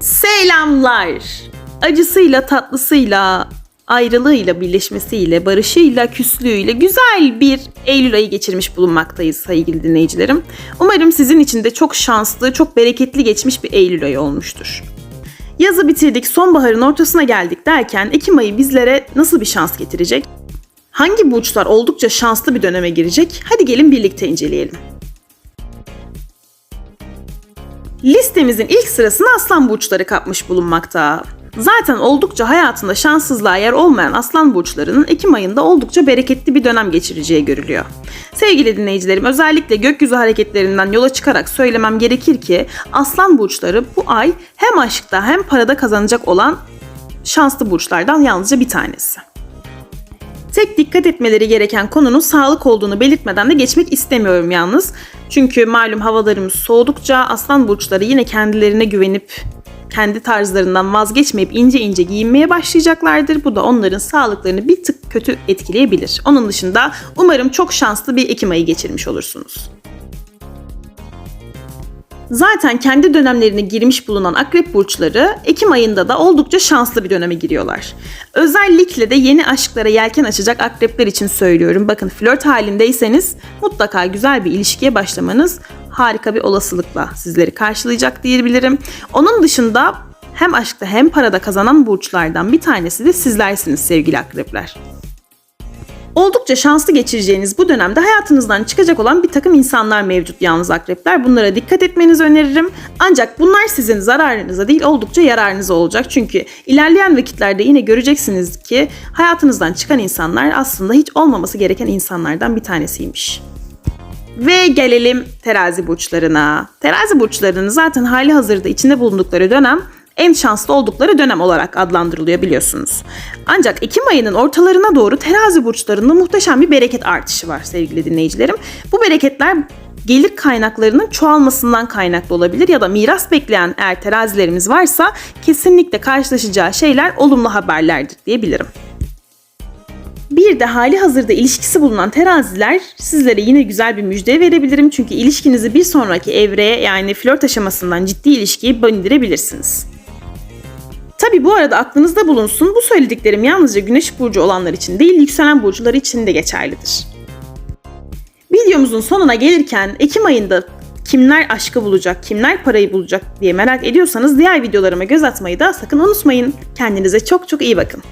Selamlar. Acısıyla, tatlısıyla, ayrılığıyla, birleşmesiyle, barışıyla, küslüğüyle güzel bir Eylül ayı geçirmiş bulunmaktayız sevgili dinleyicilerim. Umarım sizin için de çok şanslı, çok bereketli geçmiş bir Eylül ayı olmuştur. Yazı bitirdik, sonbaharın ortasına geldik derken Ekim ayı bizlere nasıl bir şans getirecek? Hangi burçlar oldukça şanslı bir döneme girecek? Hadi gelin birlikte inceleyelim. Listemizin ilk sırasını aslan burçları kapmış bulunmakta. Zaten oldukça hayatında şanssızlığa yer olmayan aslan burçlarının Ekim ayında oldukça bereketli bir dönem geçireceği görülüyor. Sevgili dinleyicilerim özellikle gökyüzü hareketlerinden yola çıkarak söylemem gerekir ki aslan burçları bu ay hem aşkta hem parada kazanacak olan şanslı burçlardan yalnızca bir tanesi. Tek dikkat etmeleri gereken konunun sağlık olduğunu belirtmeden de geçmek istemiyorum yalnız. Çünkü malum havalarımız soğudukça aslan burçları yine kendilerine güvenip kendi tarzlarından vazgeçmeyip ince ince giyinmeye başlayacaklardır. Bu da onların sağlıklarını bir tık kötü etkileyebilir. Onun dışında umarım çok şanslı bir Ekim ayı geçirmiş olursunuz. Zaten kendi dönemlerine girmiş bulunan akrep burçları Ekim ayında da oldukça şanslı bir döneme giriyorlar. Özellikle de yeni aşklara yelken açacak akrepler için söylüyorum. Bakın flört halindeyseniz mutlaka güzel bir ilişkiye başlamanız harika bir olasılıkla sizleri karşılayacak diyebilirim. Onun dışında hem aşkta hem parada kazanan burçlardan bir tanesi de sizlersiniz sevgili akrepler. Oldukça şanslı geçireceğiniz bu dönemde hayatınızdan çıkacak olan bir takım insanlar mevcut yalnız akrepler. Bunlara dikkat etmenizi öneririm. Ancak bunlar sizin zararınıza değil oldukça yararınıza olacak. Çünkü ilerleyen vakitlerde yine göreceksiniz ki hayatınızdan çıkan insanlar aslında hiç olmaması gereken insanlardan bir tanesiymiş. Ve gelelim terazi burçlarına. Terazi burçlarının zaten hali hazırda içinde bulundukları dönem en şanslı oldukları dönem olarak adlandırılıyor biliyorsunuz. Ancak Ekim ayının ortalarına doğru terazi burçlarında muhteşem bir bereket artışı var sevgili dinleyicilerim. Bu bereketler gelir kaynaklarının çoğalmasından kaynaklı olabilir ya da miras bekleyen eğer terazilerimiz varsa kesinlikle karşılaşacağı şeyler olumlu haberlerdir diyebilirim. Bir de hali hazırda ilişkisi bulunan teraziler sizlere yine güzel bir müjde verebilirim. Çünkü ilişkinizi bir sonraki evreye yani flört aşamasından ciddi ilişkiye döndürebilirsiniz. Tabi bu arada aklınızda bulunsun bu söylediklerim yalnızca güneş burcu olanlar için değil yükselen burcular için de geçerlidir. Videomuzun sonuna gelirken Ekim ayında kimler aşkı bulacak, kimler parayı bulacak diye merak ediyorsanız diğer videolarıma göz atmayı da sakın unutmayın. Kendinize çok çok iyi bakın.